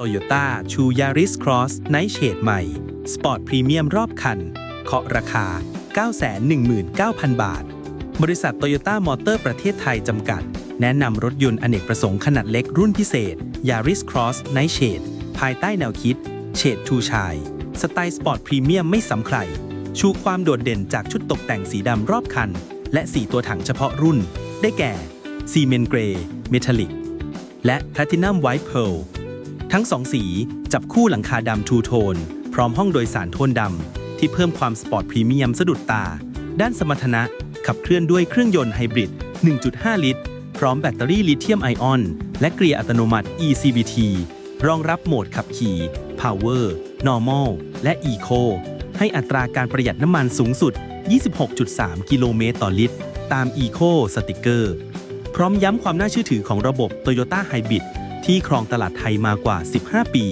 Toyota c h u Yaris Cross Night Shade ใหม่ สปอร์ตพรีเมียมรอบคัน เคาะราคา 919,000 บาท บริษัทโตโยต้ามอเตอร์ประเทศไทยจำกัด แนะนำรถยนต์อเนกประสงค์ขนาดเล็กรุ่นพิเศษ Yaris Cross Night Shade ภายใต้แนวคิด เฉดทูชาย สไตล์สปอร์ตพรีเมียมไม่ซ้ำใคร ชูความโดดเด่นจากชุดตกแต่งสีดำรอบคัน และสีตัวถังเฉพาะรุ่น ได้แก่ซีเมนเกรย์เมทัลลิกและแพลตินัมไวท์เพล ทั้งสองสีจับคู่หลังคาดำทูโทน พร้อมห้องโดยสารโทนดำ ที่เพิ่มความสปอร์ตพรีเมียมสะดุดตา ด้านสมรรถนะ ขับเคลื่อนด้วยเครื่องยนต์ไฮบริด 1.5 ลิตร พร้อมแบตเตอรี่ลิเธียมไอออน และเกียร์อัตโนมัติ eCVT รองรับโหมดขับขี่ Power Normal และ Eco ให้อัตราการประหยัดน้ำมันสูงสุด 26.3 กิโลเมตรต่อลิตร ตาม Eco สติกเกอร์ พร้อมย้ำความน่าเชื่อถือของระบบ Toyota Hybrid ที่ครองตลาดไทยมากว่า 15 ปี